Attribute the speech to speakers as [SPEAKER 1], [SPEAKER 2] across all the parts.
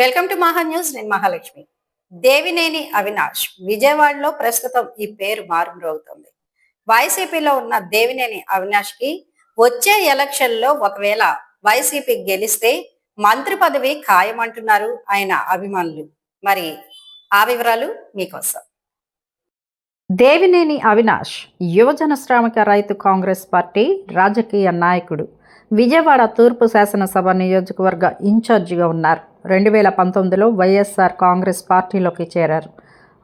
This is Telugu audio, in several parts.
[SPEAKER 1] వెల్కమ్ టు మహా న్యూస్. నేను మహాలక్ష్మి. దేవినేని అవినాష్. విజయవాడలో ప్రస్తుతం ఈ పేరు మారుమ్రోగుతుంది. వైసీపీలో ఉన్న దేవినేని అవినాష్కి వచ్చే ఎలక్షన్లో ఒకవేళ వైసీపీ గెలిస్తే మంత్రి పదవి ఖాయమంటున్నారు ఆయన అభిమానులు. మరి ఆ వివరాలు మీకోసం. దేవినేని అవినాష్ యువజన శ్రామిక రైతు కాంగ్రెస్ పార్టీ రాజకీయ నాయకుడు. విజయవాడ తూర్పు శాసనసభ నియోజకవర్గ ఇన్ఛార్జిగా ఉన్నారు. రెండు వేల పంతొమ్మిదిలో వైఎస్ఆర్ కాంగ్రెస్ పార్టీలోకి చేరారు.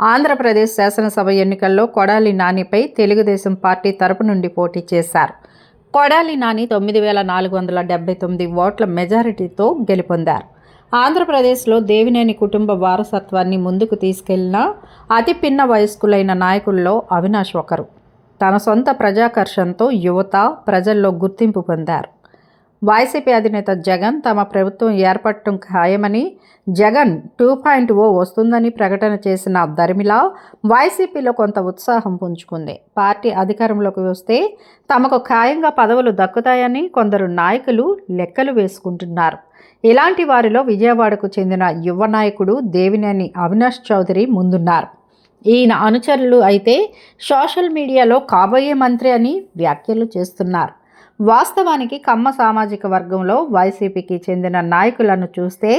[SPEAKER 1] ఆంధ్రప్రదేశ్ శాసనసభ ఎన్నికల్లో కొడాలి నానిపై తెలుగుదేశం పార్టీ తరపు నుండి పోటీ చేశారు. కొడాలి నాని తొమ్మిది వేల నాలుగు వందల డెబ్బై తొమ్మిది ఓట్ల మెజారిటీతో గెలుపొందారు. ఆంధ్రప్రదేశ్లో దేవినేని కుటుంబ వారసత్వాన్ని ముందుకు తీసుకెళ్ళిన అతి పిన్న వయస్కులైన నాయకుల్లో అవినాష్ ఒకరు. తన సొంత ప్రజాకర్షణతో యువత ప్రజల్లో గుర్తింపు పొందారు. వైసీపీ అధినేత జగన్ తమ ప్రభుత్వం ఏర్పడటం ఖాయమని జగన్ టూ పాయింట్ ఓ వస్తుందని ప్రకటన చేసిన దరిమిల వైసీపీలో కొంత ఉత్సాహం పుంజుకుంది. పార్టీ అధికారంలోకి వస్తే తమకు ఖాయంగా పదవులు దక్కుతాయని కొందరు నాయకులు లెక్కలు వేసుకుంటున్నారు. ఇలాంటి వారిలో విజయవాడకు చెందిన యువ నాయకుడు దేవినేని అవినాష్ చౌదరి ముందున్నారు. ఈయన అనుచరులు అయితే సోషల్ మీడియాలో కాబోయే మంత్రి అని వ్యాఖ్యలు చేస్తున్నారు. వాస్తవానికి కమ్మ సామాజిక వర్గంలో వైసీపీకి చెందిన నాయకులను చూస్తే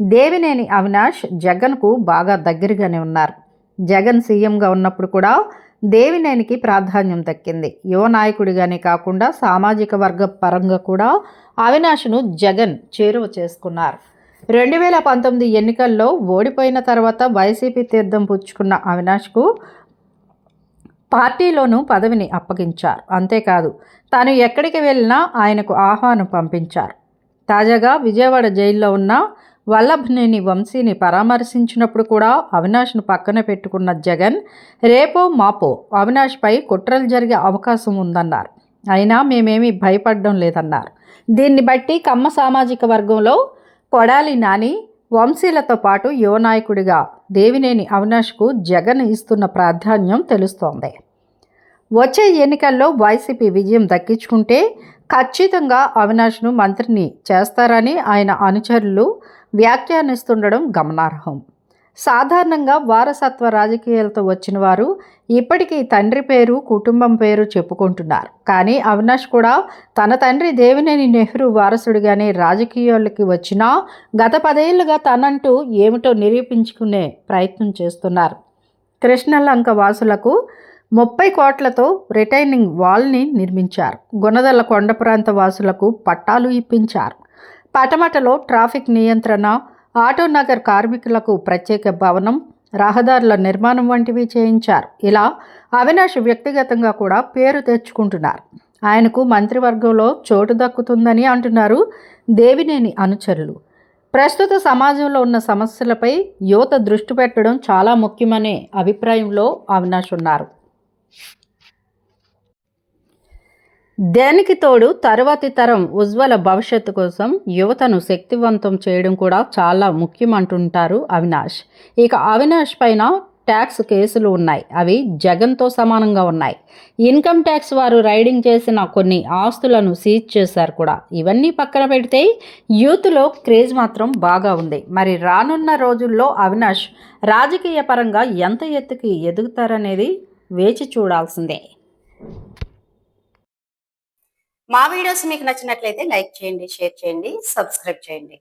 [SPEAKER 1] దేవినేని అవినాష్ జగన్కు బాగా దగ్గరగానే ఉన్నారు. జగన్ సీఎంగా ఉన్నప్పుడు కూడా దేవినేనికి ప్రాధాన్యం దక్కింది. యువ నాయకుడిగానే కాకుండా సామాజిక వర్గ పరంగా కూడా అవినాష్ను జగన్ చేరువ చేసుకున్నారు. రెండు వేల పంతొమ్మిది ఎన్నికల్లో ఓడిపోయిన తర్వాత వైసీపీ తీర్థం పుచ్చుకున్న అవినాష్కు పార్టీలోనూ పదవిని అప్పగించారు. అంతేకాదు తాను ఎక్కడికి వెళ్ళినా ఆయనకు ఆహ్వానం పంపించారు. తాజాగా విజయవాడ జైల్లో ఉన్న వల్లభనేని వంశీని పరామర్శించినప్పుడు కూడా అవినాష్ను పక్కన పెట్టుకున్న జగన్ రేపో మాపో అవినాష్పై కుట్రలు జరిగే అవకాశం ఉందన్నారు. అయినా మేమేమీ భయపడడం లేదన్నారు. దీన్ని బట్టి కమ్మ సామాజిక వర్గంలో కొడాలి నాని వంశీలతో పాటు యువ నాయకుడిగా దేవినేని అవినాష్కు జగన్ ఇస్తున్న ప్రాధాన్యం తెలుస్తోంది. వచ్చే ఎన్నికల్లో వైసీపీ విజయం దక్కించుకుంటే ఖచ్చితంగా అవినాష్ను మంత్రిని చేస్తారని ఆయన అనుచరులు వ్యాఖ్యానిస్తుండడం గమనార్హం. సాధారణంగా వారసత్వ రాజకీయాలతో వచ్చిన వారు ఇప్పటికీ తండ్రి పేరు కుటుంబం పేరు చెప్పుకుంటున్నారు. కానీ అవినాష్ కూడా తన తండ్రి దేవినేని నెహ్రూ వారసుడిగానే రాజకీయాలకి వచ్చినా గత పదేళ్ళుగా తనంటూ ఏమిటో నిరూపించుకునే ప్రయత్నం చేస్తున్నారు. కృష్ణలంక వాసులకు ముప్పై కోట్లతో రిటైనింగ్ వాల్ని నిర్మించారు. గుణదల కొండ ప్రాంత వాసులకు పట్టాలు ఇప్పించారు. పటమటలో ట్రాఫిక్ నియంత్రణ ఆటోనగర్ కార్మికులకు ప్రత్యేక భవనం రహదారుల నిర్మాణం వంటివి చేయించారు. ఇలా అవినాష్ వ్యక్తిగతంగా కూడా పేరు తెచ్చుకుంటున్నారు. ఆయనకు మంత్రివర్గంలో చోటు దక్కుతుందని అంటున్నారు దేవినేని అనుచరులు. ప్రస్తుత సమాజంలో ఉన్న సమస్యలపై యువత దృష్టి పెట్టడం చాలా ముఖ్యమనే అభిప్రాయంలో అవినాష్ ఉన్నారు. దేనికి తోడు తరువాతి తరం ఉజ్వల భవిష్యత్తు కోసం యువతను శక్తివంతం చేయడం కూడా చాలా ముఖ్యం అంటుంటారు అవినాష్. ఇక అవినాష్ పైన ట్యాక్స్ కేసులు ఉన్నాయి. అవి జగన్తో సమానంగా ఉన్నాయి. ఇన్కమ్ ట్యాక్స్ వారు రైడింగ్ చేసిన కొన్ని ఆస్తులను సీజ్ చేశారు కూడా. ఇవన్నీ పక్కన పెడితే యూత్లో క్రేజ్ మాత్రం బాగా ఉంది. మరి రానున్న రోజుల్లో అవినాష్ రాజకీయ పరంగా ఎంత ఎత్తుకి ఎదుగుతారనేది వేచి చూడాల్సిందే. మా వీడియోస్ మీకు నచ్చినట్లయితే లైక్ చేయండి షేర్ చేయండి సబ్స్క్రైబ్ చేయండి.